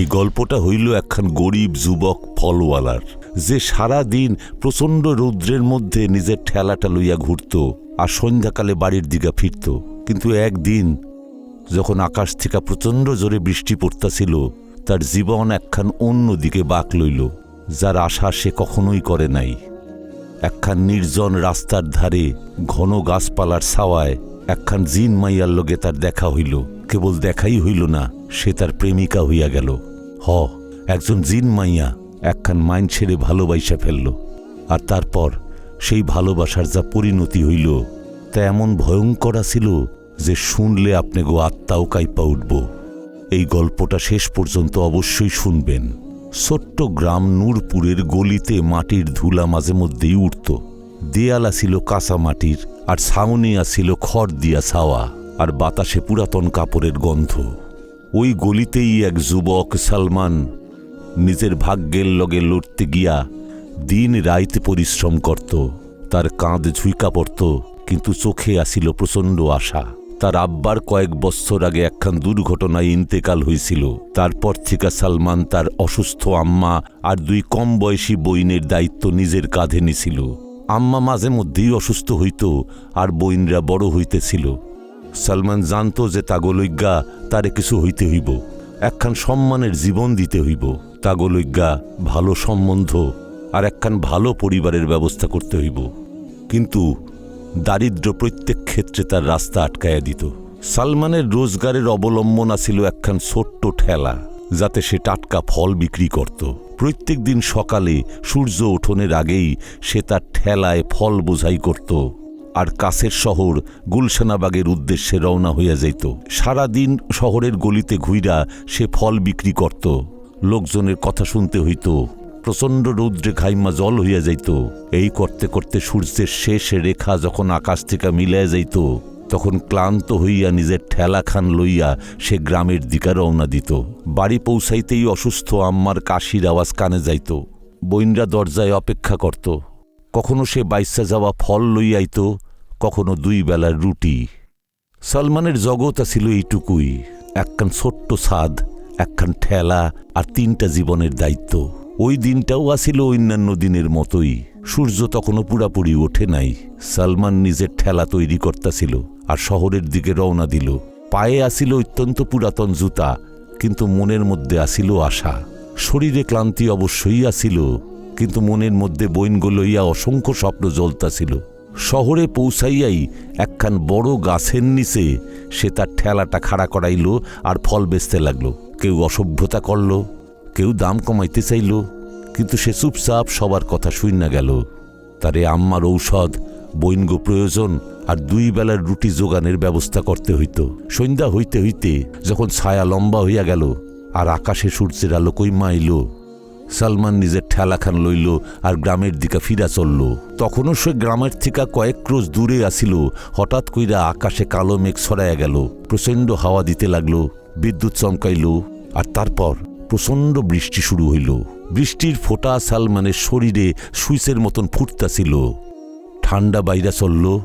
এই গল্পটা হইল একখান গরিব যুবক ফলওয়ালার। যে সারা দিন প্রচণ্ড রৌদ্রের মধ্যে নিজের ঠেলাটা লইয়া ঘুরত আর সন্ধ্যাকালে বাড়ির দিকে ফিরত। কিন্তু একদিন যখন আকাশ থেকে প্রচণ্ড জোরে বৃষ্টি পড়তাছিল, তার জীবন একখান অন্য দিকে বাঁক লইল, যার আশা সে কখনোই করে নাই। একখান নির্জন রাস্তার ধারে ঘন গাছপালার ছাওয়ায় একখান জিন মাইয়ার লগে তার দেখা হইল। কেবল দেখাই হইল না, সে তার প্রেমিকা হইয়া গেল। হ, একজন জিন মাইয়া একখান মাইন ছেড়ে ভালোবাইসা ফেলল, আর তারপর সেই ভালোবাসার যা পরিণতি হইল, তা এমন ভয়ঙ্কর ছিল যে শুনলে আপনি গো আত্মাও কাইপা উঠব। এই গল্পটা শেষ পর্যন্ত অবশ্যই শুনবেন। ছোট্ট গ্রাম নূরপুরের গলিতে মাটির ধুলা মাঝে মধ্যেই উঠত। দেয়ালা ছিল কাঁচা মাটির, আর ছাউনিয়া ছিল খড় দিয়া ছাওয়া, আর বাতাসে পুরাতন কাপড়ের গন্ধ। ওই গলিতেই এক যুবক সালমান নিজের ভাগ্যের লগে লড়তে গিয়া দিন রাইতে পরিশ্রম করত। তার কাঁধ ঝুইকা পড়ত, কিন্তু চোখে আসিল প্রচণ্ড আশা। তার আব্বার কয়েক বছর আগে একখান দুর্ঘটনায় ইন্তেকাল হয়েছিল তারপর থেকে সালমান তার অসুস্থ আম্মা আর দুই কম বয়সী বইনের দায়িত্ব নিজের কাঁধে নিছিল। আম্মা মাঝে মধ্যেই অসুস্থ হইত আর বইনরা বড় হইতেছিল। সালমান জানত যে তাগলজ্ঞা তারে কিছু হইতে হইব, একখান সম্মানের জীবন দিতে হইব। তাগলজ্ঞা ভালো সম্বন্ধ আর একখান ভালো পরিবারের ব্যবস্থা করতে হইব। কিন্তু দারিদ্র প্রত্যেক ক্ষেত্রে তার রাস্তা আটকায়া দিত। সালমানের রোজগারের অবলম্বনা ছিল একখান ছোট্ট ঠেলা, যাতে সে টাটকা ফল বিক্রি করত। প্রত্যেক দিন সকালে সূর্য ওঠনের আগেই সে তার ঠেলায় ফল বোঝাই করত। আর কাছের শহর গুলশানাবাগের উদ্দেশ্যে রওনা হইয়া যাইত। সারাদিন শহরের গলিতে ঘুইরা সে ফল বিক্রি করত। লোকজনের কথা শুনতে হইত। প্রচণ্ড রৌদ্রে ঘাইমা জল হইয়া যাইত। এই করতে করতে সূর্যের শেষ রেখা যখন আকাশ থেকে মিলিয়া যাইত, তখন ক্লান্ত হইয়া নিজের ঠেলা খান লইয়া সে গ্রামের দিকে রওনা দিত। বাড়ি পৌঁছাইতেই অসুস্থ আম্মার কাশির আওয়াজ কানে যাইত। বইনরা দরজায় অপেক্ষা করত। কখনো সে বাইসা যাওয়া ফল লইয়াইত কখনো দুই বেলার রুটি। সালমানের জগৎ ছিল এইটুকুই, একখান ছোট্ট ছাদ, একখান ঠেলা আর তিনটা জীবনের দায়িত্ব। ওই দিনটাও আসিল অন্যান্য দিনের মতোই, সূর্য তখনও পুরাপুরি ওঠে নাই। সালমান নিজের ঠেলা তৈরি করতেছিল আর শহরের দিকে রওনা দিল। পায়ে আসিল অত্যন্ত পুরাতন জুতা, কিন্তু মনের মধ্যে আসিল আশা। শরীরে ক্লান্তি অবশ্যই আসিল কিন্তু মনের মধ্যে বইনগো লইয়া অসংখ্য স্বপ্ন জ্বলতাছিল। শহরে পৌঁছাইয়াই একখান বড় গাছের নিচে সে তার ঠেলাটা খাড়া করাইল আর ফল বেচতে লাগল। কেউ অসভ্যতা করল, কেউ দাম কমাইতে চাইল, কিন্তু সে চুপচাপ সবার কথা শুইনা গেল। তারে আম্মার ঔষধ বৈনগো প্রয়োজন আর দুই বেলার রুটি যোগানের ব্যবস্থা করতে হইত। সন্ধ্যা হইতে হইতে যখন ছায়া লম্বা হইয়া গেল আর আকাশে সূর্যের আলো কইমা সালমান নিজের ঠেলাখান লইল আর গ্রামের দিকে ফিরা চলল। তখনও সে গ্রামের থেকে কয়েক ক্রোশ দূরে আসিল। হঠাৎ কইরা আকাশে কালো মেঘ ছড়াইয়া গেল। প্রচণ্ড হাওয়া দিতে লাগল। বিদ্যুৎ চমকাইল আর তারপর প্রচণ্ড বৃষ্টি শুরু হইল। বৃষ্টির ফোঁটা সালমানের শরীরে সুইচের মতন ফুটতাছিল। ঠান্ডা বাইরা চলল।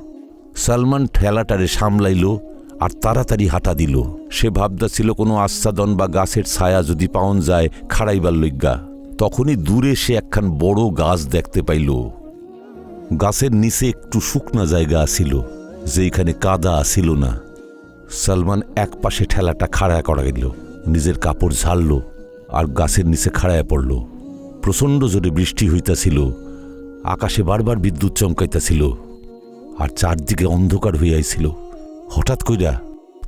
সালমান ঠেলাটারে সামলাইল আর তাড়াতাড়ি হাঁটা দিল। সে ভাবদাছিল কোনো আচ্ছাদন বা গাছের ছায়া যদি পাওন যায়, খাড়াইবার লজ্ঞা তখনই দূরে সে একখান বড় গাছ দেখতে পাইল। গাছের নিচে একটু শুকনা জায়গা আসিল যেইখানে কাদা আসিল না। সালমান এক পাশে ঠেলাটা খাড়া করা গেল, নিজের কাপড় ঝাড়ল আর গাছের নিচে খাড়ায় পড়ল। প্রচণ্ড জোরে বৃষ্টি হইতাছিল, আকাশে বারবার বিদ্যুৎ চমকাইতাছিল আর চারদিকে অন্ধকার হইয়াছিল। হঠাৎ কইরা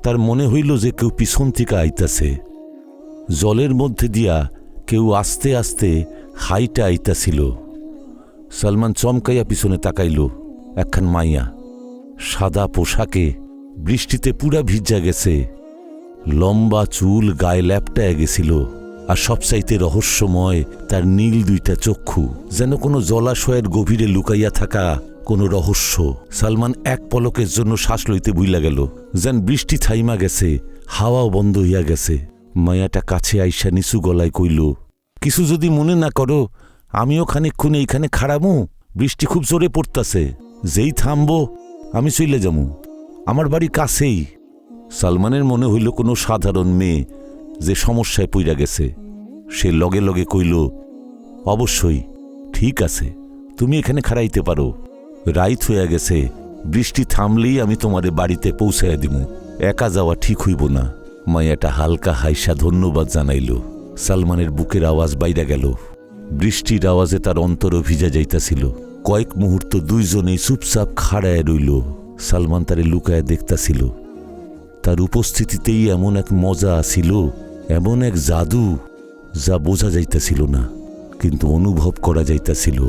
তার মনে হইল যে কেউ পিছন থেকে আইতাছে। জলের মধ্যে দিয়া কেউ আস্তে আস্তে হাইটা আইতাছিল। সালমান চমকাইয়া পিছনে তাকাইল, একখান মাইয়া। সাদা পোশাকে বৃষ্টিতে পুরা ভিজা গেছে। লম্বা চুল গায়ে ল্যাপটায় গেছিল, আর সবচাইতে রহস্যময় তার নীল দুইটা চক্ষু। যেন কোনো জলাশয়ের গভীরে লুকাইয়া থাকা কোনো রহস্য। সালমান এক পলকের জন্য শ্বাস লইতে বুইলা গেল, যেন বৃষ্টি থাইমা গেছে, হাওয়াও বন্ধ হইয়া গেছে। মায়াটা কাছে আইসা নিচু গলায় কইল, কিছু যদি মনে না করো, আমিও খানিকক্ষণ এইখানে খাড়ামু, বৃষ্টি খুব জোরে পড়তাছে, যেই থামবো, আমি চইলে যামু, আমার বাড়ি কাছেই। সালমানের মনে হইল কোনো সাধারণ মেয়ে যে সমস্যায় পইরা গেছে। সে লগে লগে কইল, অবশ্যই, ঠিক আছে, তুমি এখানে খাড়াইতে পারো। রাইত হইয়া গেছে, বৃষ্টি থামলেই আমি তোমারে বাড়িতে পৌঁছাইয়া দিমু, একা যাওয়া ঠিক হইব না। মায়াটা হালকা হাইসা ধন্যবাদ জানাইল। সালমানের বুকের আওয়াজ বাইরা গেল। বৃষ্টির আওয়াজে তার অন্তর ভিজা যাইতাছিল। কয়েক মুহূর্ত দুইজনেই চুপচাপ খাড়ায় রইল। সালমান তারে লুকায় দেখতাছিল। তার উপস্থিতিতেই এমন এক মজা ছিল এমন এক জাদু যা বোঝা যাইতাছিল না, কিন্তু অনুভব করা যাইতাছিল।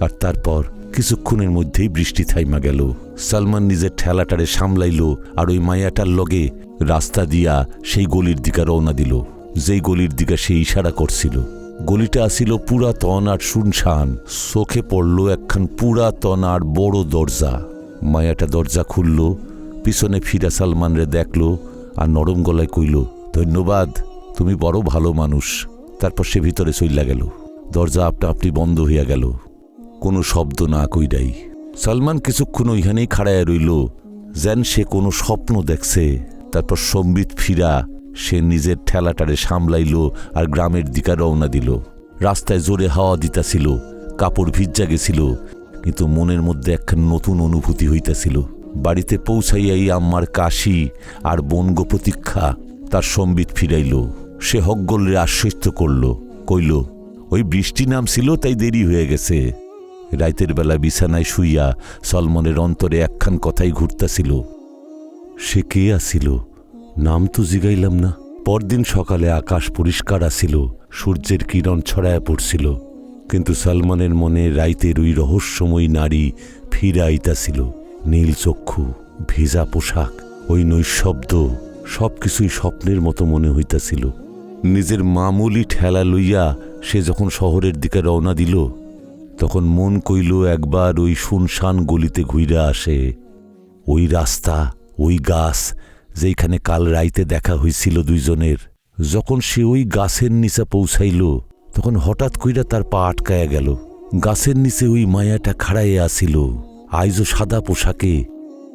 আর তারপর কিছুক্ষণের মধ্যেই বৃষ্টি থাইমা গেল। সালমান নিজের ঠেলাটারে সামলাইল আর ওই মায়াটার লগে রাস্তা দিয়া সেই গলির দিকে রওনা দিল। যেই গলির দিকে সে ইশারা করছিল। গলিটা আসিল পুরাতন আর শুনশান। চোখে পড়ল একখান পুরাতন আর বড় দরজা। মায়াটা দরজা খুলল, পিছনে ফিরা সালমানরে দেখল আর নরম গলায় কইল, ধন্যবাদ, তুমি বড় ভালো মানুষ। তারপর সে ভিতরে চইলা গেল। দরজা আপনা আপনি বন্ধ হইয়া গেল। কোনো শব্দ না কইরাই। সালমান কিছুক্ষণ ওইখানেই খাড়ায় রইল, যেন সে কোনো স্বপ্ন দেখছে। তারপর সম্বিত ফিরা, সে নিজের ঠেলাটারে সামলাইল আর গ্রামের দিকে রওনা দিল। রাস্তায় জোরে হাওয়া দিতাছিল, কাপড় ভিজ্জা গেছিল, কিন্তু মনের মধ্যে একখান নতুন অনুভূতি হইতাছিল। বাড়িতে পৌঁছাইয়াই আম্মার কাশি আর বনগ প্রতীক্ষা তার সম্বিত ফিরাইল। সে হকগোলরে আশ্বস্ত করল, কইল, ওই বৃষ্টি নামছিল, তাই দেরি হয়ে গেছে। রাইতের বেলা বিছানায় শুইয়া সলমনের অন্তরে একখান কথাই ঘুরতাছিল। সে কে আসিল নাম তো জিগাইলাম না। পরদিন সকালে আকাশ পরিষ্কার আসিল সূর্যের কিরণ ছড়ায় পড়ছিল, কিন্তু সালমানের মনে রাইতের ওই রহস্যময়ী নারী ফিরে আইতাছিল, নীল চক্ষু, ভেজা পোশাক, ওই নৈশব্দ, সবকিছুই স্বপ্নের মতো মনে হইতাছিল। নিজের মামুলি ঠেলা লইয়া সে যখন শহরের দিকে রওনা দিল তখন মন কইল, একবার ওই শুনশান গলিতে ঘুইরা আসে। ওই রাস্তা, ওই গাছ, যেইখানে কাল রাইতে দেখা হইছিল দুইজনের। যখন সে ওই গাছের নিচে পৌঁছাইল, তখন হঠাৎ কইরা তার পা আটকায়া গেল। গাছের নিচে ওই মায়াটা খাড়াইয়া আসিল আইজও সাদা পোশাকে,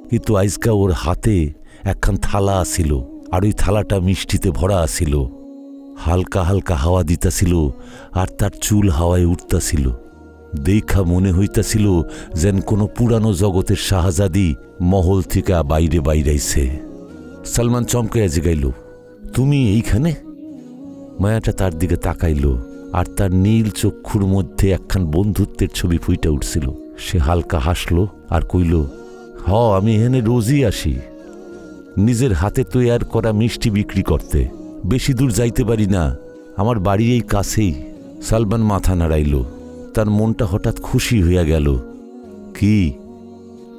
কিন্তু আইজকা ওর হাতে একখান থালা আসিল আর ওই থালাটা মিষ্টিতে ভরা আসিল হালকা হালকা হাওয়া দিতাছিল, আর তার চুল হাওয়ায় উঠতাছিল। দেখা মনে হইতাছিল যেন কোনো পুরানো জগতের শাহজাদি মহল থেকে বাইরে বাইরাইছে। সালমান চমকে জিগাইল, তুমি এইখানে? মায়াটা তার দিকে তাকাইল আর তার নীল চক্ষুর মধ্যে একখান বন্ধুত্বের ছবি ফুইটা উঠছিল। সে হালকা হাসল আর কইল, হ, আমি এখানে রোজই আসি। নিজের হাতে তৈয়ার করা মিষ্টি বিক্রি করতে। বেশি দূর যাইতে পারি না। আমার বাড়ি এই কাছেই। সালমান মাথা নাড়াইল তার মনটা হঠাৎ খুশি হইয়া গেল। কি?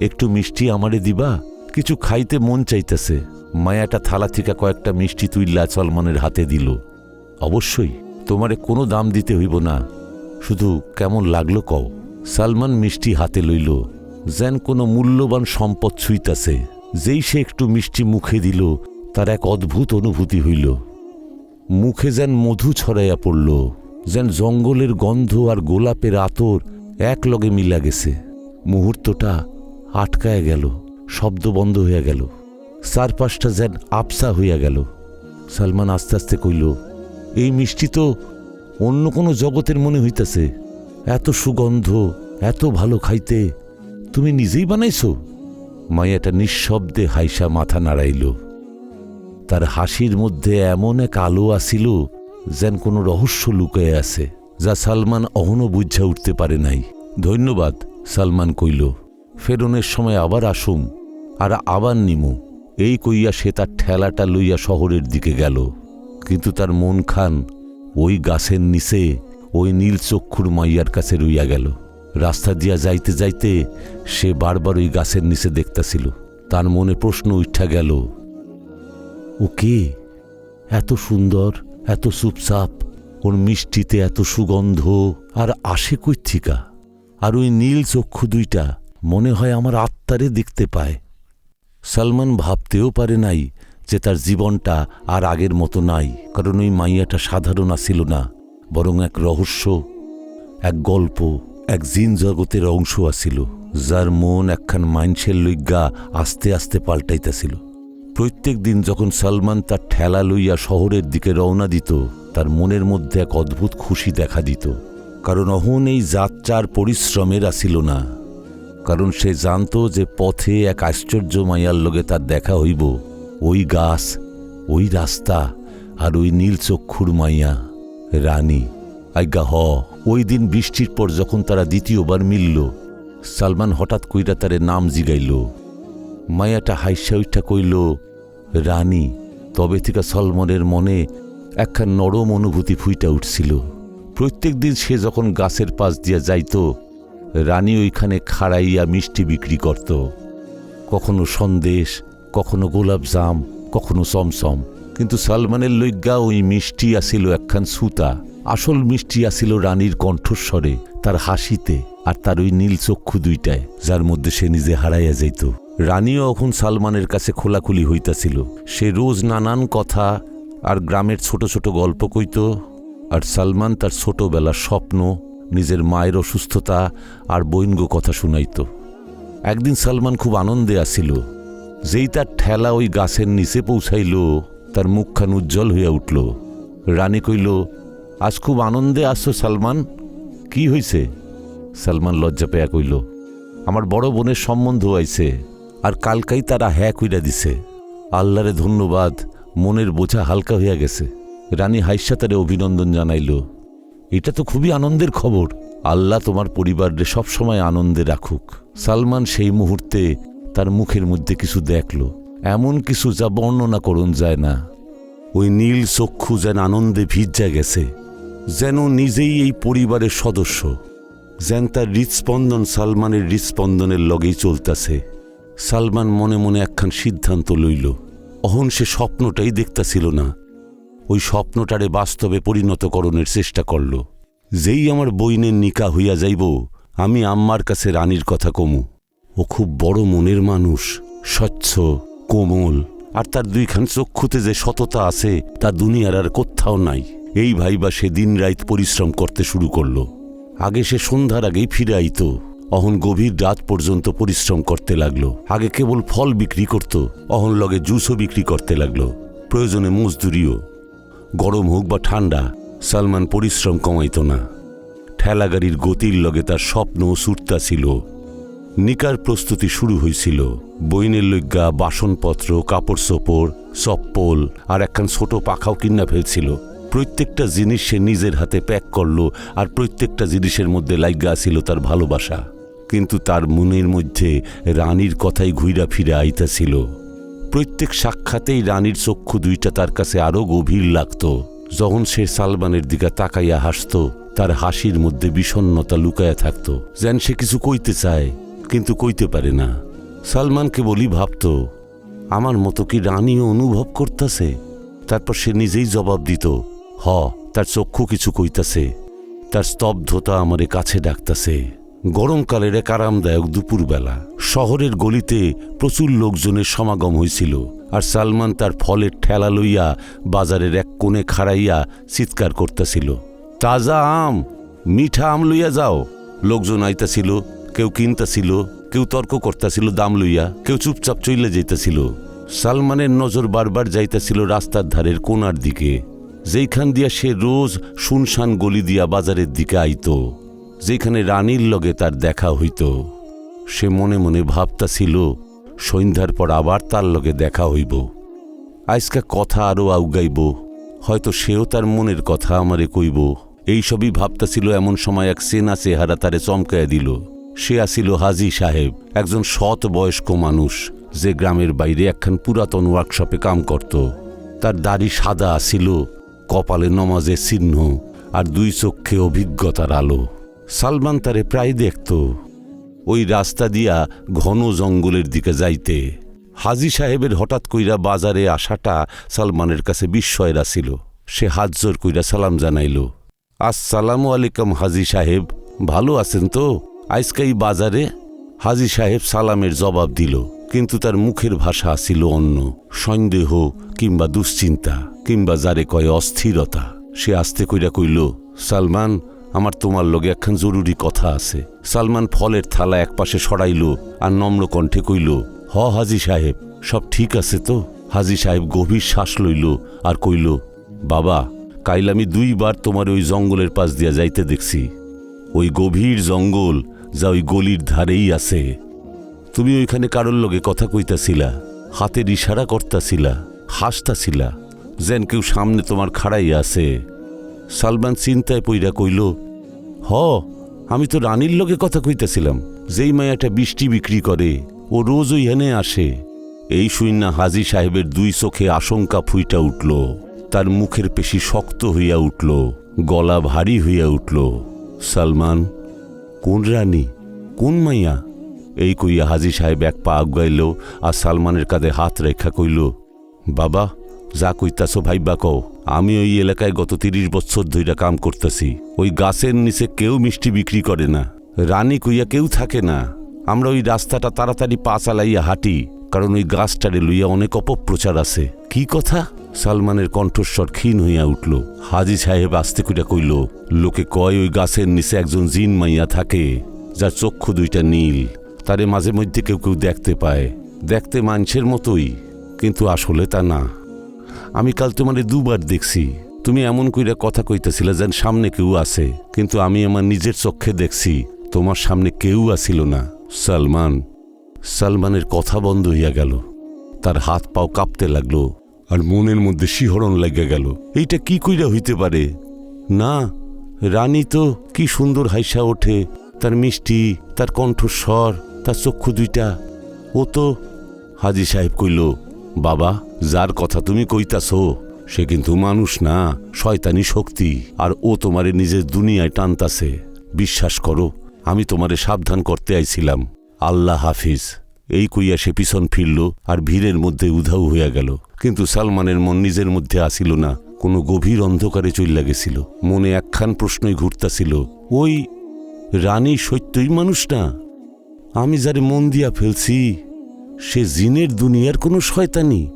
একটু মিষ্টি আমারে দিবা? কিছু খাইতে মন চাইতেছে। মায়াটা থালা থেকে কয়েকটা মিষ্টি তুইল্লা সলমানের হাতে দিল। অবশ্যই, তোমারে কোনো দাম দিতে হইব না। শুধু কেমন লাগল কও। সালমান মিষ্টি হাতে লইল। যেন কোনো মূল্যবান সম্পদ ছুঁইতাছে। যেই সে একটু মিষ্টি মুখে দিল, তার এক অদ্ভুত অনুভূতি হইল। মুখে যেন মধু ছড়াইয়া পড়ল। যেন জঙ্গলের গন্ধ আর গোলাপের আতর একলগে মিলা গেছে। মুহূর্তটা আটকায় গেল, শব্দ বন্ধ হইয়া গেল। চারপাশটা যেন আপসা হইয়া গেল। সালমান আস্তে আস্তে কইল, এই মিষ্টি তো অন্য কোনো জগতের মনে হইতাছে। এত সুগন্ধ, এত ভালো খাইতে তুমি নিজেই বানাইছো? মায়াটা নিঃশব্দে হাইসা মাথা নাড়াইল। তার হাসির মধ্যে এমন এক আলো আসিল যেন কোনো রহস্য লুকায় আছে, যা সালমান অহনো বুঝা উঠতে পারে নাই। ধন্যবাদ, সালমান কইল। ফেরনের সময় আবার আসুম, আর আবার নিমু। এই কইয়া সে তার ঠেলাটা লইয়া শহরের দিকে গেল। কিন্তু তার মন খান, ওই গাছের নিচে, ওই নীল চক্ষুর মাইয়ার কাছে রইয়া গেল। রাস্তা দিয়া যাইতে যাইতে সে বারবার ওই গাছের নিচে দেখতাছিল। তার মনে প্রশ্ন উঠা গেল, ও কে? এত সুন্দর এত চুপচাপ, ওর মিষ্টিতে এত সুগন্ধ, আর আসে কৈথিকা আর ওই নীল চক্ষু দুইটা মনে হয় আমার আত্মারে দেখতে পায়। সালমান ভাবতেও পারে নাই যে তার জীবনটা আর আগের মতো নাই, কারণ ওই মাইয়াটা সাধারণ আসিল না, বরং এক রহস্য, এক গল্প, এক জিন জগতের অংশ আসিল যার মন একখান মাইনসের লইগা আস্তে আস্তে পাল্টাইতেছিল। প্রত্যেক দিন যখন সালমান তার ঠেলা লইয়া শহরের দিকে রওনা দিত, তার মনের মধ্যে এক অদ্ভুত খুশি দেখা দিত। কারণ অহন এই যাত্রার পরিশ্রমের আসিল না। কারণ সে জানত যে পথে এক আশ্চর্য মাইয়ার লোকে তার দেখা হইব। ওই গাছ, ওই রাস্তা আর ওই নীল চক্ষুর মাইয়া রানী, আজ্ঞা হ, ওই দিন বৃষ্টির পর যখন তারা দ্বিতীয়বার মিলল, সালমান হঠাৎ কইরা তারে নাম জিগাইল। মায়াটা হাইসা উঠা কইল, রানী, তবে থেকে সলমনের মনে একখান নরম অনুভূতি ফুইটা উঠছিল। প্রত্যেক দিন সে যখন গাছের পাশ দিয়া যাইত, রানী ওইখানে খাড়াইয়া মিষ্টি বিক্রি করত। কখনো সন্দেশ, কখনো গোলাপজাম কখনো সমসম কিন্তু সালমানের লজ্ঞা ওই মিষ্টি আসিল একখান সুতা। আসল মিষ্টি আসিল রানীর কণ্ঠস্বরে, তার হাসিতে আর তার ওই নীল চক্ষু দুইটায়, যার মধ্যে সে নিজে হারাইয়া যাইত। রানীও এখন সালমানের কাছে খোলাখুলি হইতাছিল। সে রোজ নানান কথা আর গ্রামের ছোট ছোট গল্প কইত আর সালমান তার ছোটবেলার স্বপ্ন, নিজের মায়ের অসুস্থতা আর বৈনগ কথা শুনাইত। একদিন সালমান খুব আনন্দে আসিল, যেই তার ঠেলা ওই গাছের নিচে পৌঁছাইল, তার মুখখান উজ্জ্বল হইয়া উঠল। রানী কইল, আজ খুব আনন্দে আসছো সালমান, কি হইছে? সালমান লজ্জা পেয়া কইল, আমার বড় বোনের সম্বন্ধ হইছে আর কালকাই তারা হ্যাঁ কইরা দিছে। আল্লাহরে ধন্যবাদ, মনের বোঝা হালকা হইয়া গেছে। রানী হাইসা তারে অভিনন্দন জানাইল। এটা তো খুবই আনন্দের খবর। আল্লাহ তোমার পরিবারে সবসময় আনন্দে রাখুক। সালমান সেই মুহূর্তে তার মুখের মধ্যে কিছু দেখল। এমন কিছু যা বর্ণনা করুন যায় না। ওই নীল চক্ষু যেন আনন্দে ভিজা গেছে। যেন নিজেই এই পরিবারের সদস্য। যেন তার হৃৎস্পন্দন সালমানের হৃৎস্পন্দনের লগেই চলতেছে। সালমান মনে মনে একখান সিদ্ধান্ত লইল। অহন সে স্বপ্নটাই দেখতাছিল না। ওই স্বপ্নটারে বাস্তবে পরিণতকরণের চেষ্টা করল। যেই আমার বইনের নিকা হইয়া যাইব, আমি আম্মার কাছে রানীর কথা কমু। ও খুব বড় মনের মানুষ, স্বচ্ছ, কোমল, আর তার দুইখান চক্ষুতে যে সততা আছে, তা দুনিয়ার আর কোথাও নাই। এই ভাইবা সে দিন রাত পরিশ্রম করতে শুরু করল। আগে সে সন্ধ্যার আগেই ফিরে আইত অহন গভীর রাত পর্যন্ত পরিশ্রম করতে লাগল। আগে কেবল ফল বিক্রি করত, অহন লগে জুসও বিক্রি করতে লাগল। প্রয়োজনে মজদুরিও। গরম হোক বা ঠান্ডা, সালমান পরিশ্রম কমাইত না। ঠেলাগাড়ির গতির লগে তার স্বপ্ন সুরতা ছিল। নিকার প্রস্তুতি শুরু হয়েছিল বইনের লজ্ঞা বাসনপত্র কাপড় চোপড় চপ্পল আর একখান ছোট পাখাও কিনা ফেলছিল। প্রত্যেকটা জিনিস সে নিজের হাতে প্যাক করল আর প্রত্যেকটা জিনিসের মধ্যে লাইগা ছিল তার ভালোবাসা। কিন্তু তার মনের মধ্যে রানীর কথাই ঘুইরা ফিরে আইতাছিল। প্রত্যেক সাক্ষাতেই রানীর চক্ষু দুইটা তার কাছে আরও গভীর লাগত। যখন সে সালমানের দিকে তাকাইয়া হাসত, তার হাসির মধ্যে বিষণ্নতা লুকায়া থাকত। যেন সে কিছু কইতে চায়, কিন্তু কইতে পারে না। সালমানকে বলি ভাবত, আমার মতো কি রানীও অনুভব করতেছে? তারপর সে নিজেই জবাব দিত, হ, তার চক্ষু কিছু কইতাছে। তার স্তব্ধতা আমারে কাছে ডাকতাছে। গরমকালের এক আরামদায়ক দুপুরবেলা। শহরের গলিতে প্রচুর লোকজনের সমাগম হয়েছিল আর সালমান তার ফলের ঠেলা লইয়া বাজারের এক কোণে খাড়াইয়া চিৎকার করতেছিল। তাজা আম, মিঠা আম লইয়া যাও। লোকজন আইতাছিল, কেউ কিনতাছিল, কেউ তর্ক করতাছিল, দাম লইয়া, কেউ চুপচাপ চইলে যাইতাছিল। সালমানের নজর বারবার যাইতাছিল রাস্তার ধারের কোনার দিকে। যেইখান দিয়া সে রোজ শুনশান গলি দিয়া বাজারের দিকে আইত। যেখানে রানীর লগে তার দেখা হইত, সে মনে মনে ভাবতাছিল, সন্ধ্যার পর আবার তার লগে দেখা হইব। আজকা কথা আরও আউগাইব, হয়তো সেও তার মনের কথা আমারে কইব। এইসবই ভাবতাছিল, এমন সময় এক সেনা চেহারা তারে চমকাইয়া দিল। সে আসিল হাজি সাহেব, একজন সৎ বয়স্ক মানুষ, যে গ্রামের বাইরে একখান পুরাতন ওয়ার্কশপে কাম করত। তার দাড়ি সাদা আসিল কপালে নমাজের চিহ্ন, আর দুই চক্ষে অভিজ্ঞতার আলো। সালমান তারে প্রায় দেখত। ওই রাস্তা দিয়া ঘন জঙ্গলের দিকে যাইতে। হাজি সাহেবের হঠাৎ কইরা বাজারে আসাটা সালমানের কাছে বিস্ময়ের আসিল সে হাত জোর কইরা সালাম জানাইল, আসসালামু আলাইকুম হাজি সাহেব, ভালো আছেন তো? আজকাই বাজারে? হাজি সাহেব সালামের জবাব দিল, কিন্তু তার মুখের ভাষা ছিল অন্য, সন্দেহ কিংবা দুশ্চিন্তা, কিংবা যারে কয় অস্থিরতা। সে আস্তে কইরা কইল, সালমান আমার তোমার লগে একখান জরুরি কথা আছে। সালমান ফলের থালা একপাশে সরাইল আর নম্র কণ্ঠে কইল, হ, হাজি সাহেব, সব ঠিক আছে তো? হাজি সাহেব গভীর শ্বাস লইল আর কইল, বাবা, কাইল আমি দুইবার তোমার ওই জঙ্গলের পাশ দিয়া যাইতে দেখছি। ওই গভীর জঙ্গল যা ওই গলির ধারেই আছে। তুমি ওইখানে কারোর লগে কথা কইতাছিলা, হাতের ইশারা করতাছিলা, হাসতাছিলা, যেন কেউ সামনে তোমার খাড়াই আছে। সালমান চিন্তায় পইরা কইল, হ, আমি তো রানীর লোকে কথা কইতাছিলাম, যেই মায়াটা বৃষ্টি বিক্রি করে, ও রোজ ওইখানে আসে। এই শুইনা হাজি সাহেবের দুই চোখে আশঙ্কা ফুইটা উঠল, তার মুখের পেশি শক্ত হইয়া উঠল, গলা ভারী হইয়া উঠল। সালমান, কোন রানী, কোন মাইয়া? এই কইয়া হাজি সাহেব এক পা আগাইল আর সালমানের কাঁধে হাত রেখা কইল, বাবা যা কইতাছো ভাইবা কও। আমি ওই এলাকায় গত তিরিশ বছর ধইরা কাম করতেছি। ওই গাছের নিচে কেউ মিষ্টি বিক্রি করে না। রানী কইয়া কেউ থাকে না। আমরা ওই রাস্তাটা তাড়াতাড়ি পা চালাইয়া হাঁটি, কারণ ওই গাছটারে লইয়া অনেক অপপ্রচার আছে। কি কথা? সালমানের কণ্ঠস্বর ক্ষীণ হইয়া উঠল। হাজি সাহেব আস্তে কইরা কইল, লোকে কয় ওই গাছের নিচে একজন জিন মাইয়া থাকে, যার চক্ষু দুইটা নীল। তারে মাঝে মধ্যে কেউ কেউ দেখতে পায়। দেখতে মানুষের মতোই, কিন্তু আসলে তা না। আমি কাল তোমারে দুবার দেখছি। তুমি এমন কইরা কথা কইতেছিলে যেন সামনে কেউ আছে, কিন্তু আমি আমার নিজের চক্ষে দেখছি, তোমার সামনে কেউ আসিল না। সালমান, সালমানের কথা বন্ধ হইয়া গেল। তার হাত পাও কাঁপতে লাগল, আর মনের মধ্যে শিহরণ লাগিয়া গেল। এইটা কি কইরা হইতে পারে? না, রানী তো কি সুন্দর হাইসা ওঠে, তার মিষ্টি, তার কণ্ঠস্বর, তার চক্ষু দুইটা। ও তো, হাজি সাহেব কইল বাবা, যার কথা তুমি কইতাছো, সে কিন্তু মানুষ না, শয়তানি শক্তি। আর ও তোমারে নিজের দুনিয়ায় টানতাছে। বিশ্বাস করো, আমি তোমারে সাবধান করতে আইছিলাম। আল্লাহ হাফিজ। এই কইয়া সে পিছন ফিরল আর ভিড়ের মধ্যে উধাও হইয়া গেল। কিন্তু সালমানের মন নিজের মধ্যে আসিল না। কোনো গভীর অন্ধকারে চইলা গেছিল। মনে একখান প্রশ্নই ঘুরতাছিল, ওই রানী সত্যই মানুষ না? আমি যারে মন দিয়া ফেলছি সে জিনের দুনিয়ার কোনো শয়তানি?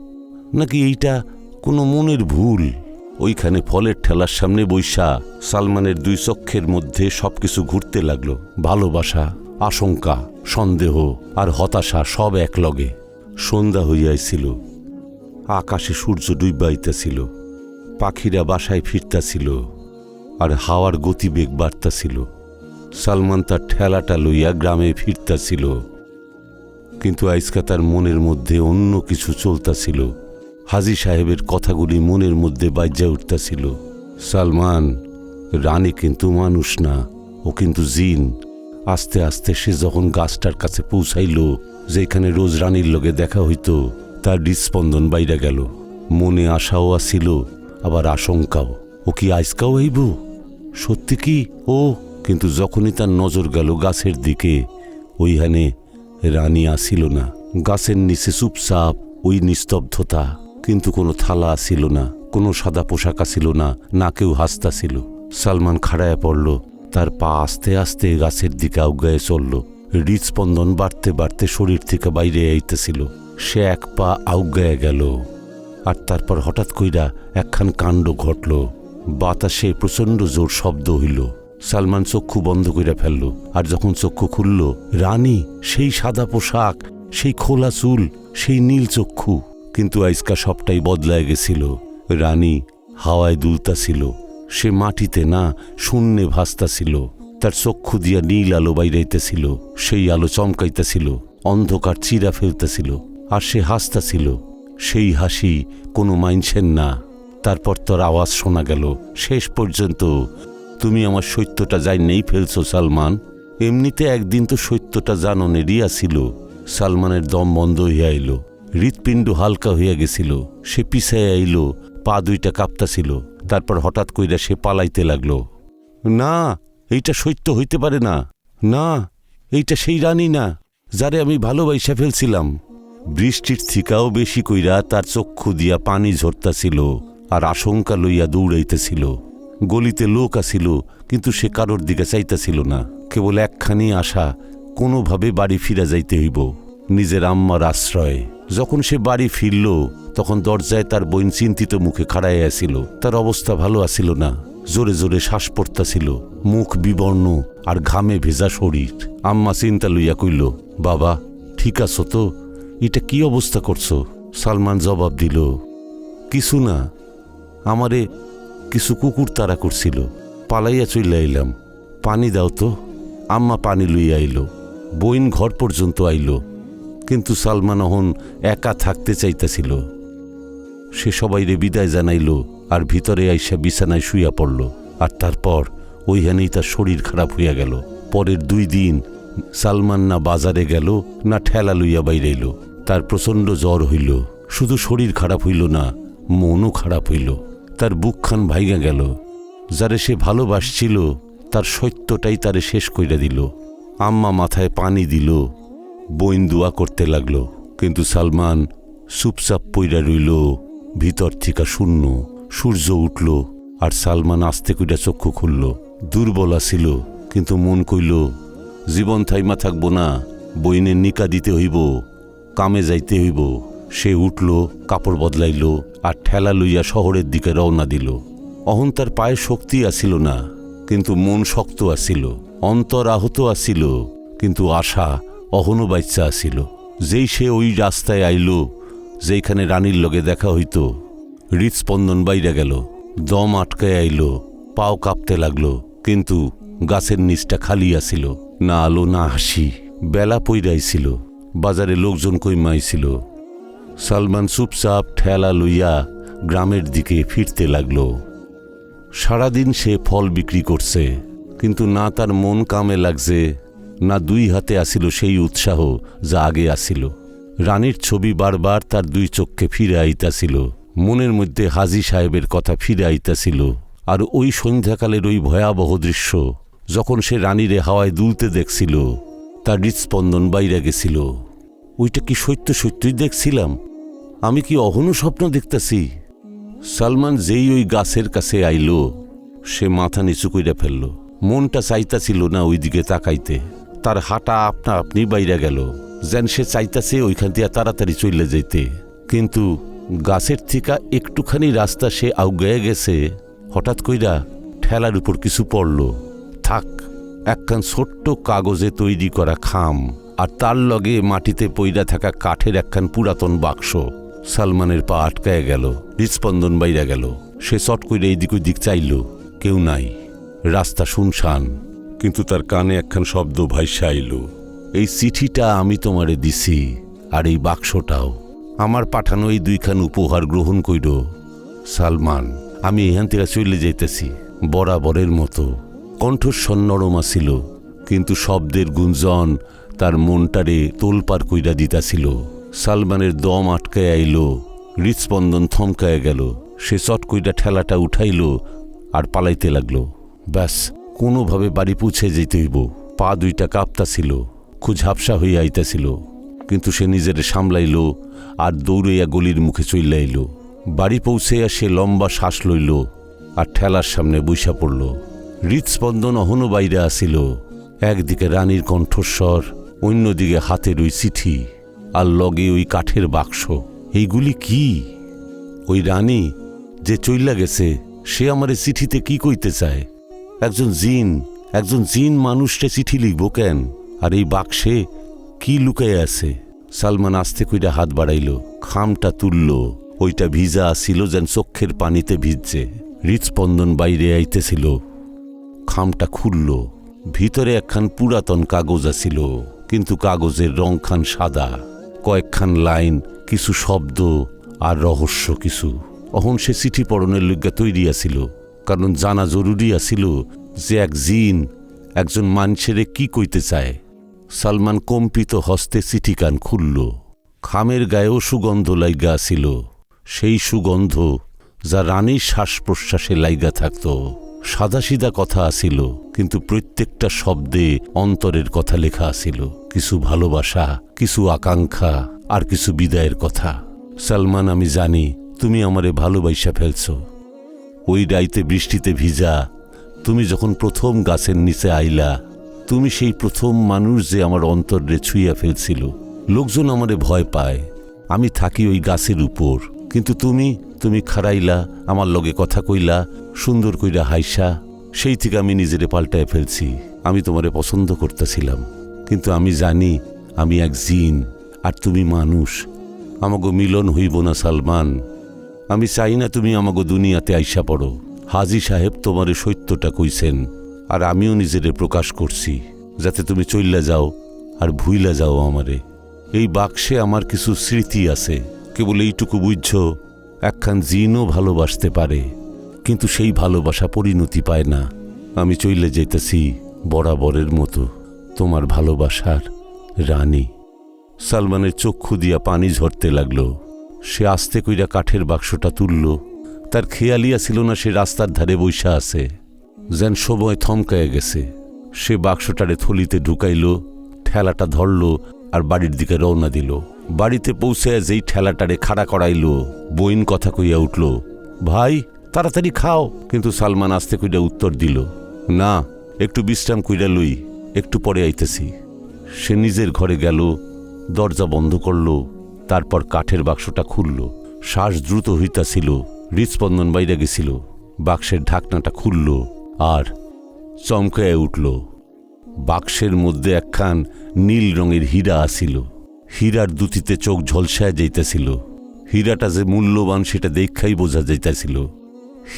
নাকি এইটা কোনো মনের ভুল? ওইখানে ফলের ঠেলার সামনে বৈশা সালমানের দুই চক্ষের মধ্যে সবকিছু ঘুরতে লাগল। ভালোবাসা, আশঙ্কা, সন্দেহ আর হতাশা সব এক লগে সন্ধ্যা হইয়াছিল। আকাশে সূর্য ডুবাইতেছিল। পাখিরা বাসায় ফিরতাছিল। আর হাওয়ার গতিবেগ বাড়তাছিল। সালমান তার ঠেলাটা লইয়া গ্রামে ফিরতাছিল। কিন্তু আইসকা তার মনের মধ্যে অন্য কিছু চলতাছিল। হাজি সাহেবের কথাগুলি মনের মধ্যে বাজ্যা উঠতাছিল। সালমান, রানী কিন্তু মানুষ না, ও কিন্তু জিন। আস্তে আস্তে সে যখন গাছটার কাছে পৌঁছাইল, যেখানে রোজ রানীর লগে দেখা হইত, তার হৃৎস্পন্দন বাইরা গেল। মনে আশাও আসিল আবার আশঙ্কাও। ও কি আইসকাও হইব? সত্যি কি? ও, কিন্তু যখনই তার নজর গেল গাছের দিকে, ওইখানে রানী আসিল না। গাছের নিচে চুপচাপ ওই নিস্তব্ধতা। কিন্তু কোনো থালা আসিল না, কোনো সাদা পোশাক আসিল না না কেউ হাসতাছিল। সালমান খাড়ায় পড়ল, তার পা আস্তে আস্তে গাছের দিকে আউগায়ে চলল। হৃদস্পন্দন বাড়তে বাড়তে শরীর থেকে বাইরে আইতেছিল। সে এক পা আউগায়ে গেল। আর তারপর হঠাৎ কইরা একখান কাণ্ড ঘটল। বাতাসে প্রচণ্ড জোর শব্দ হইল। সালমান চক্ষু বন্ধ কইরা ফেলল, আর যখন চক্ষু খুলল, রানী সেই সাদা পোশাক, সেই খোলা চুল, সেই নীল চক্ষু। কিন্তু আইসকা সবটাই বদলায় গেছিল। রানী হাওয়ায় দুলতাছিল, সে মাটিতে না শূন্যে ভাসতাছিল। তার চক্ষু দিয়া নীল আলো বাইরাইতেছিল, সেই আলো চমকাইতেছিল, অন্ধকার চিরা ফেলতেছিল, আর সে হাসতাছিল। সেই হাসি কোনো মাইনছেন না। তারপর তোর আওয়াজ শোনা গেল, শেষ পর্যন্ত তুমি আমার সত্যটা যাই নেই ফেলছো, সালমান। এমনিতে একদিন তো সত্যটা জানো জাননেরই আসিল। সালমানের দম বন্ধ হইয়া আইল। হৃৎপিণ্ড হালকা হইয়া গেছিল। সে পিছায় আইল। পা দুইটা কাঁপতাছিল। তারপর হঠাৎ কইরা সে পালাইতে লাগল। না, এইটা সত্য হইতে পারে না। না, এইটা সেই রানী না, যারে আমি ভালোবাইসা ফেলছিলাম। বৃষ্টির থিকাও বেশি কইরা তার চক্ষু দিয়া পানি ঝরতাছিল আর আশঙ্কা লইয়া দৌড়াইতেছিল। গলিতে লোক আসিল, কিন্তু সে কারোর দিকে চাইতেছিল না। কেবল একখানি আশা, কোনোভাবে বাড়ি ফিরা যাইতে হইব। নিজের আম্মার আশ্রয়। যখন সে বাড়ি ফিরল, তখন দরজায় তার বোন চিন্তিত মুখে খাড়াই আসিল। তার অবস্থা ভালো আসিল না। জোরে জোরে শ্বাস পড়তাছিল। মুখ বিবর্ণ আর ঘামে ভেজা শরীর। আম্মা চিন্তা লইয়া কইল, বাবা, ঠিক আছো তো? এটা কি অবস্থা করছ? সালমান জবাব দিল, কিছু না। আমারে কিছু কুকুর তাড়া করছিল। পালাইয়া চইলা আইলাম। পানি দাও তো। আম্মা পানি লইয়া আইল। বইন ঘর পর্যন্ত আইল। কিন্তু সালমান অহন একা থাকতে চাইতেছিল। সে সবাইরে বিদায় জানাইল আর ভিতরে আইসা বিছানায় শুইয়া পড়ল। আর তারপর ওইখানেই তার শরীর খারাপ হইয়া গেল। পরের দুই দিন সালমান না বাজারে গেল, না ঠেলা লইয়া বাইরেইল। তার প্রচণ্ড জ্বর হইল। শুধু শরীর খারাপ হইল না, মনও খারাপ হইল। তার বুকখান ভাইগা গেল। যারে সে ভালোবাসছিল, তার সত্যটাই তারে শেষ কইরা দিল। আম্মা মাথায় পানি দিল, বইন দোয়া করতে লাগল। কিন্তু সালমান চুপচাপ পইরা রইল, ভিতর থেকে শূন্য, সূর্য উঠল আর সালমান আস্তে কইরা চক্ষু খুলল। দুর্বল ছিল কিন্তু মন কইল, জীবন থাইমা থাকব না, বইনের নিকা দিতে হইব, কামে যাইতে হইব। সে উঠল, কাপড় বদলাইল আর ঠেলা লইয়া শহরের দিকে রওনা দিল। অহন তার পায়ে শক্তি আসিল না, কিন্তু মন শক্ত আসিল অন্তর আহত আসিল কিন্তু আশা অহনো বাচ্চা আসিল যেই সে ওই রাস্তায় আইল, যেইখানে রানীর লগে দেখা হইত, হৃৎস্পন্দন বাইরে গেল, দম আটকায় আইল, পাও কাঁপতে লাগল, কিন্তু গাছের নিচটা খালি আসিল না আলো না হাসি, বেলা পইরাইছিল, বাজারে লোকজন কইমাইছিল সালমান চুপচাপ ঠেলা লইয়া গ্রামের দিকে ফিরতে লাগল। সারাদিন সে ফল বিক্রি করছে, কিন্তু না তার মন কামে লাগছে, না দুই হাতে আসিল সেই উৎসাহ যা আগে আসিল। রানীর ছবি বারবার তার দুই চক্ষে ফিরে আইতাছিল মনের মধ্যে হাজি সাহেবের কথা ফিরে আইতাছিল আর ওই সন্ধ্যাকালের ওই ভয়াবহ দৃশ্য, যখন সে রানীরে হাওয়ায় দুলতে দেখছিল, তার হৃৎস্পন্দন বাইরে গেছিল। ওইটা কি সত্য সত্যই দেখছিলাম? আমি কি অহনু স্বপ্ন দেখতাছি? সালমান যেই ওই গাছের কাছে আইল, সে মাথা নিচু কইরা ফেলল। মনটা চাইতাছিল না ওইদিকে তাকাইতে। তার হাঁটা আপনা আপনি বাইরে গেল, যেন সে চাইতাছে ওইখান দিয়ে তাড়াতাড়ি চলে যেতে কিন্তু গাছের থিকা একটুখানি রাস্তা সে আউগায়ে গেছে, হঠাৎ কইরা ঠেলার উপর কিছু পড়ল। থাক, একখান ছোট্ট কাগজে তৈরি করা খাম। আর তার লগে মাটিতে পইরা থাকা কাঠের একখান পুরাতন বাক্স সালমানের পা আটকায় গেল, হৃৎস্পন্দন বাইরা গেল। সে চট কইরা এদিক ওদিক চাইল, কেউ নাই, রাস্তা শুনশান, কিন্তু তার কানে একখান শব্দ ভাইসা আইল এই চিঠিটা আমি তোমারে দিছি আর এই বাক্সটাও। আমার পাঠানো এই দুইখান উপহার গ্রহণ কইর। সালমান, আমি এখান থেকে চলে যাইতেছি, বরাবরের মতো। কণ্ঠস্বর নরম ছিল কিন্তু শব্দের গুঞ্জন তার মনটারে তোলপার কইরা দিতাছিল। সালমানের দম আটকায় আইল, হৃৎস্পন্দন থমকায় গেল। সে চট কইরা ঠেলাটা উঠাইল আর পালাইতে লাগল। ব্যাস, কোনোভাবে বাড়ি পৌঁছে যেতে হইব। পা দুইটা কাঁপতাছিল, খুব ঝাপসা হইয়া আইতাছিল। কিন্তু সে নিজের সামলাইল আর দৌড়াইয়া গলির মুখে চইলাইল বাড়ি পৌঁছেয়া সে লম্বা শ্বাস লইল আর ঠেলার সামনে বৈশা পড়ল। হৃৎস্পন্দন অহনো বাইরে আসিল। একদিকে রানীর কণ্ঠস্বর অন্যদিকে হাতের ওই চিঠি আর লগে ওই কাঠের বাক্স। এইগুলি কি? ওই রানী যে চইলা গেছে, সে আমারে চিঠিতে কি কইতে চায়? একজন জিন একজন জিন মানুষটা চিঠি লিখব কেন? আর এই বাক্সে কি লুকায় আছে? সালমান আস্তে কইরা হাত বাড়াইল, খামটা তুলল, ওইটা ভিজা আসিল যেন চক্ষের পানিতে ভিজছে। হৃৎস্পন্দন বাইরে আইতেছিল, খামটা খুলল, ভিতরে একখান পুরাতন কাগজ আছিল। কিন্তু কাগজের রংখান সাদা, কয়েকখান লাইন, কিছু শব্দ আর রহস্য কিছু। অহন সে চিঠি পড়নের লজ্ঞা তৈরি আছিল, কারণ জানা জরুরি আছিল যে এক জিন একজন মানুষেরে কি কইতে চায়। সালমান কম্পিত হস্তে চিঠিকান খুলল। খামের গায়েও সুগন্ধ লাইগা আছিল, সেই সুগন্ধ যা রানীর শ্বাস প্রশ্বাসে লাইগা থাকত। সাদাসিদা কথা আসিল কিন্তু প্রত্যেকটা শব্দে অন্তরের কথা লেখা আসিল কিছু ভালোবাসা, কিছু আকাঙ্ক্ষা, আর কিছু বিদায়ের কথা। সালমান, আমি জানি তুমি আমারে ভালোবাসা ফেলছ। ওই রাইতে বৃষ্টিতে ভিজা, তুমি যখন প্রথম গাছের নিচে আইলা, তুমি সেই প্রথম মানুষ যে আমার অন্তরে ছুঁইয়া ফেলছিল। লোকজন আমারে ভয় পায়। আমি থাকি ওই গাছের উপর। কিন্তু তুমি তুমি খারাইলা আমার লগে কথা কইলা, সুন্দর কইরা হাইসা। সেই থেকে আমি নিজেরে পাল্টায় ফেলছি। আমি তোমারে পছন্দ করতেছিলাম। কিন্তু আমি জানি আমি এক জিন আর তুমি মানুষ। আমাগো মিলন হইব না সালমান। আমি চাই না তুমি আমাগো দুনিয়াতে আইসা পড়ো। হাজি সাহেব তোমারে সত্যটা কইছেন আর আমিও নিজেরে প্রকাশ করছি। যাতে তুমি চইল্লা যাও আর ভুইলা যাও আমারে। এই বাক্সে আমার কিছু স্মৃতি আছে। কেবল এইটুকু বুঝছ, একখান জিনও ভালোবাসতে পারে। কিন্তু সেই ভালোবাসা পরিণতি পায় না। আমি চইলে যাইতেছি বরাবরের মতো তোমার ভালোবাসার রানী। সালমানের চক্ষু দিয়া পানি ঝরতে লাগল। সে আস্তে কইরা কাঠের বাক্সটা তুলল। তার খেয়ালিয়া ছিল না সে রাস্তার ধারে বৈশা আছে। যেন সময় থমকায় গেছে। সে বাক্সটারে থলিতে ঢুকাইল, ঠেলাটা ধরল আর বাড়ির দিকে রওনা দিল। বাড়িতে পৌঁছে যেই ঠেলাটারে খাড়া করাইল, বইন কথা কইয়া উঠল, ভাই তাড়াতাড়ি খাও। কিন্তু সালমান আস্তে কইরা উত্তর দিল, না, একটু বিশ্রাম কইরা লই, একটু পরে আইতেছি। সে নিজের ঘরে গেল, দরজা বন্ধ করল, তারপর কাঠের বাক্সটা খুলল। শ্বাস দ্রুত হইতাছিল, হৃৎস্পন্দন বাইরে গেছিল, বাক্সের ঢাকনাটা খুলল আর চমকায় উঠল। বাক্সের মধ্যে একখান নীল রঙের হীরা আসিল হীরার দুতিতে চোখ ঝলসায় যাইতেছিল। হীরাটা যে মূল্যবান সেটা দেখাই বোঝা যাইতেছিল।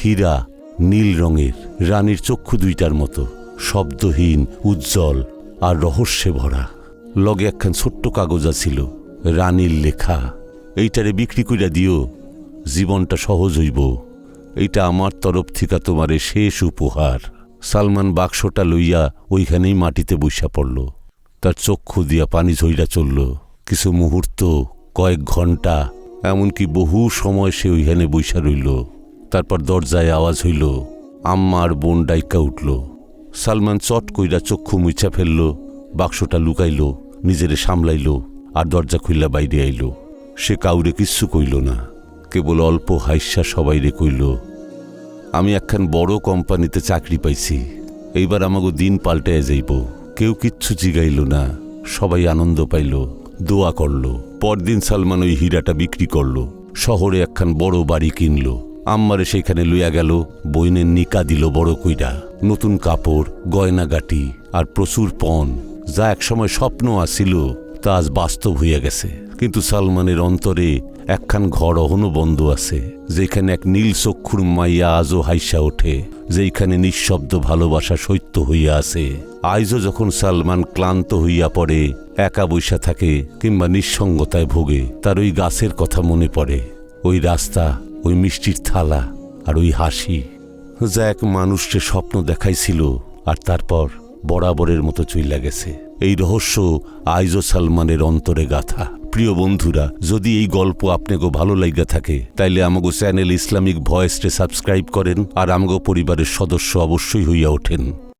হীরা নীল রঙের, রানীর চক্ষু দুইটার মতো, শব্দহীন, উজ্জ্বল আর রহস্যে ভরা। লগে একখান ছোট্ট কাগজ আছিল, রানীর লেখা। এইটারে বিক্রি কইরা দিও, জীবনটা সহজ হইব। এইটা আমার তরফ থেকে তোমারে শেষ উপহার। সালমান বাক্সটা লইয়া ওইখানেই মাটিতে বইসা পড়ল। তার চক্ষু দিয়া পানি ঝইরা চলল। কিছু মুহূর্ত, কয়েক ঘণ্টা এমনকি বহু সময় সে ওইখানে বইসা রইল। তারপর দরজায় আওয়াজ হইল, আম্মার বোন ডাইকা উঠল। সালমান চট কইরা চক্ষু মুইছা ফেলল, বাক্সটা লুকাইল, নিজেরে সামলাইল আর দরজা খুললা বাইরে আইল। সে কাউরে কিচ্ছু কইল না, কেবল অল্প হাইস্যা সবাইরে কইল, আমি একখান বড় কোম্পানিতে চাকরি পাইছি, এইবার আমাগো দিন পাল্টায় যাইব। কেউ কিচ্ছু জিগাইল না, সবাই আনন্দ পাইল, দোয়া করল। পরদিন সালমান ওই হীরাটা বিক্রি করল, শহরে একখান বড় বাড়ি কিনল। আম্মারে সেইখানে লইয়া গেল, বইনের নিকা দিল বড় কইরা। নতুন কাপড়, গয়নাগাটি আর প্রচুর পণ। যা একসময় স্বপ্ন আসিল তা আজ বাস্তব হইয়া গেছে। কিন্তু সালমানের অন্তরে একখান ঘর অহনো বন্ধ আছে, যেখানে এক নীল চক্ষুর মাইয়া আজও হাইসা ওঠে, যেইখানে নিঃশব্দ ভালোবাসা সত্য হইয়া আছে। আইজও যখন সালমান ক্লান্ত হইয়া পড়ে, একা বৈশা থাকে কিংবা নিঃসঙ্গতায় ভোগে, তার ওই গাছের কথা মনে পড়ে। ওই রাস্তা ওই মিষ্টির থালা আর ওই হাসি, যা এক মানুষকে স্বপ্ন দেখাইছিল আর তারপর বরাবরের মতো চইলা গেছে। এই রহস্য আইজো সালমানের অন্তরে গাথা। প্রিয় বন্ধুরা, যদি এই গল্প আপনাকে ভালো লাগা থাকে, তাইলে আমাগো চ্যানেল ইসলামিক ভয়েসটে সাবস্ক্রাইব করেন আর আমাগো পরিবারের সদস্য অবশ্যই হইয়া ওঠেন।